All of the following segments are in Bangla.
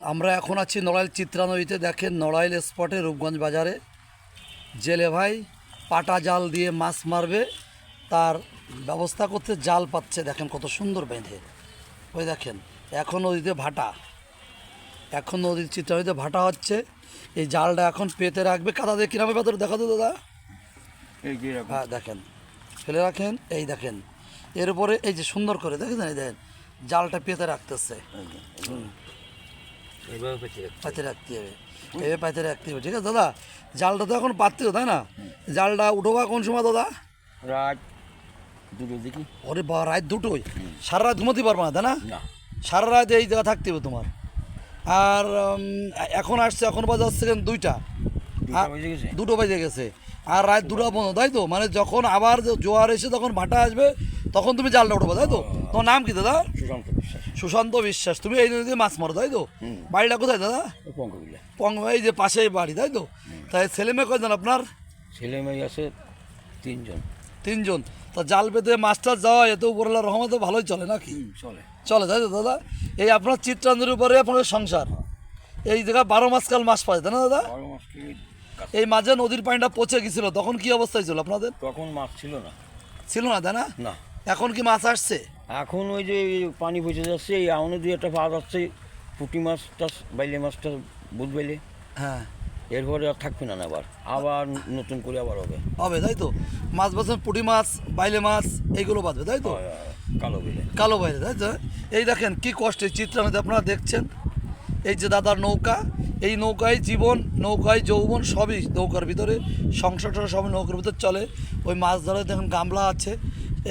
আমরা এখন আছি নড়াইল চিত্রা নদীতে দেখেন নড়াইল স্পটে রূপগঞ্জ বাজারে। জেলে ভাই পাটা জাল দিয়ে মাছ মারবে তার ব্যবস্থা করতে জাল পাচ্ছে দেখেন কত সুন্দর বেঁধে। ওই দেখেন এখন নদীতে ভাটা। এখন নদীর চিত্রা নদীতে ভাটা হচ্ছে এই জালটা এখন পেতে রাখবে। কাদা দিয়ে কিরামে ভেতর দেখা তো দাদা হ্যাঁ দেখেন ফেলে রাখেন এই দেখেন। এর উপরে এই যে সুন্দর করে দেখেন এই দেখেন জালটা পেতে রাখতেছে। রাখতে পাতে রাখতে হবে। এভাবে পাতে রাখতে হবে ঠিক আছে দাদা? জালটা তো এখন পাততে তাই না? জালটা উঠোবা কোন সময় দাদা? রাত দুটো দেখি। ওরে বা রাত দুটোই সারা রাত ঘুমাতে পারবে না তাই না? সারা রাত এই জায়গা থাকতে হবে তোমার। আর এখন আসছে এখন বাজে হচ্ছে দুইটা? দুটো বেজে গেছে। দুটো বেজে গেছে। আর রাত দুটো পর্যন্ত তাই তো? মানে যখন আবার জোয়ার এসে তখন ভাটা আসবে তখন তুমি জালটা উঠবে তাই তো? তোমার নাম কি দাদা? সুশান্ত বিশ্বাস। সুশান্ত বিশ্বাস তুমি এই নদীতে মাছ মারো তাই তো? বাড়িটা কোথায় দাদা? ও পঙ্কবিল্লা পং এই যে পাশেই বাড়ি তাই তো? তাই ছেলে মেয়ে কয়জন আপনার? ছেলে মেয়ে আছে তিনজন। তিনজন। তা জাল পেতে মাছটা যাওয়া এত উপরওয়ালা রহমতে ভালোই চলে নাকি? চলে। চলে তাই তো দাদা? এই আপনার চিত্রাঞ্জলির উপরে আপনার সংসার। এই জায়গা বারো মাসকাল মাছ পায় তাই না দাদা। এই মাঝে নদীর পানিটা পচে গেছিল তখন কি অবস্থায় ছিল আপনাদের? তখন মাছ ছিল না। ছিল না তাই না? না। এখন কি মাছ আসছে? এখন ওই যে পানি পচে যাচ্ছে এই আউনে দুই একটা পাওয়া যাচ্ছে পুঁটি মাছটা বাইলে মাছটা বুধ বাইলে হ্যাঁ। এরপরে আর থাকবে না না আবার আবার নতুন করে আবার হবে। হবে তাই তো? মাছ বাঁচবেন পুঁটি মাছ বাইলে মাছ এইগুলো বাঁচবে তাই তো? কালো বেলে কালো বাইরে তাই তো? এই দেখেন কি কষ্টে চিত্রাঙ্গতে আপনারা দেখছেন? এই যে দাদার নৌকা এই নৌকায় জীবন নৌকায় যৌবন সবই নৌকার ভিতরে সংসারটা সবই নৌকার ভিতরে চলে। ওই মাছ ধরে দেখেন গামলা আছে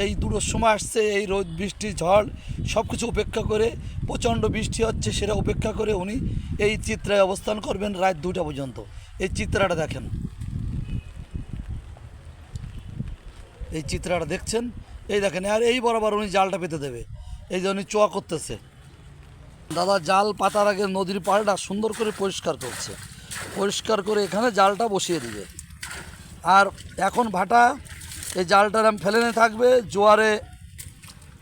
এই দুটোর সময় আসছে, এই রোদ, বৃষ্টি, ঝড় সব কিছু উপেক্ষা করে, প্রচণ্ড বৃষ্টি হচ্ছে সেটা উপেক্ষা করে উনি এই চিত্রায় অবস্থান করবেন রাত দুটা পর্যন্ত। এই চিত্রাটা দেখেন। এই চিত্রাটা দেখছেন? এই দেখেন, আর এই বরাবর উনি জালটা পেতে দেবে। এই যে উনি চোয়া করতেছে। দাদা, জাল পাতার আগে নদীর পাড়টা সুন্দর করে পরিষ্কার করছে। পরিষ্কার করে এখানে জালটা বসিয়ে দিবে। আর এখন ভাটা এই জালটা ফেলে নিয়ে থাকবে, জোয়ারে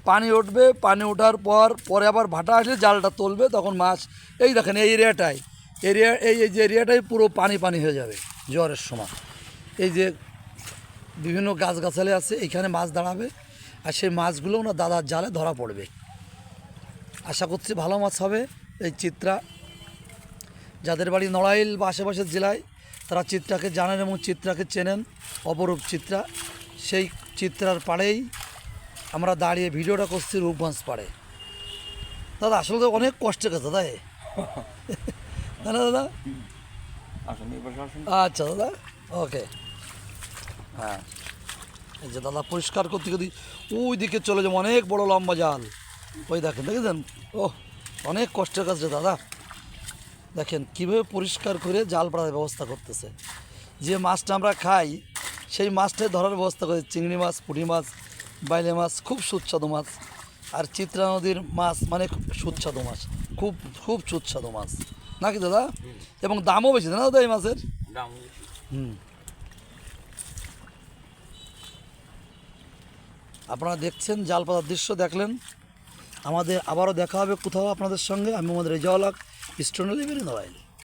পানি উঠবে, পানি ওঠার পর, পরে আবার ভাটা আসলে জালটা তুলবে, তখন মাছ, এই দেখেন এই এরিয়াটাই, এরিয়া, এই যে এরিয়াটাই পুরো পানি পানি হয়ে যাবে জোয়ারের সময়। এই যে বিভিন্ন গাছগাছালি আছে এখানে মাছ দাঁড়াবে, আর সেই মাছগুলো না দাদার জালে ধরা পড়বে। আশা করছি ভালো মাছ হবে, এই চিত্রা। যাদের বাড়ি নড়াইল বা আশেপাশের জেলায়, তারা চিত্রাকে জানেন এবং চিত্রাকে চেনেন, অপরূপ চিত্রা। সেই চিত্রার পাড়েই আমরা দাঁড়িয়ে ভিডিওটা করছি রূপগঞ্জ পাড়ে। দাদা আসলে তো অনেক কষ্টের কথা দাদা দাদা? আসুন আচ্ছা দাদা। ওকে। হ্যাঁ। এই যে দাদা পরিষ্কার করতে করতে ওই দিকে চলে যাব অনেক বড় লম্বা জাল। ওই দেখেন দেখেছেন? ও অনেক কষ্টের রে দাদা। দেখেন কীভাবে পরিষ্কার করে জাল পাড়ার ব্যবস্থা করতেছে। যে মাছটা আমরা খাই সেই মাছটাই ধরার ব্যবস্থা করে চিংড়ি মাছ পুঁটি মাছ বাইলে মাছ খুব সুস্বাদু মাছ। আর চিত্রা নদীর মাছ মানে সুস্বাদু মাছ। খুব খুব সুস্বাদু মাছ। নাকি দাদা? এবং দামও বেশি না দাদা এই মাছের? দাম। হুম। আপনারা দেখছেন জাল পাতার দৃশ্য দেখলেন? আমাদের আবারও দেখা হবে কোথাও আপনাদের সঙ্গে। আমি আমাদের রেজাওয়ালাক স্টোন লিভারি নড়াইল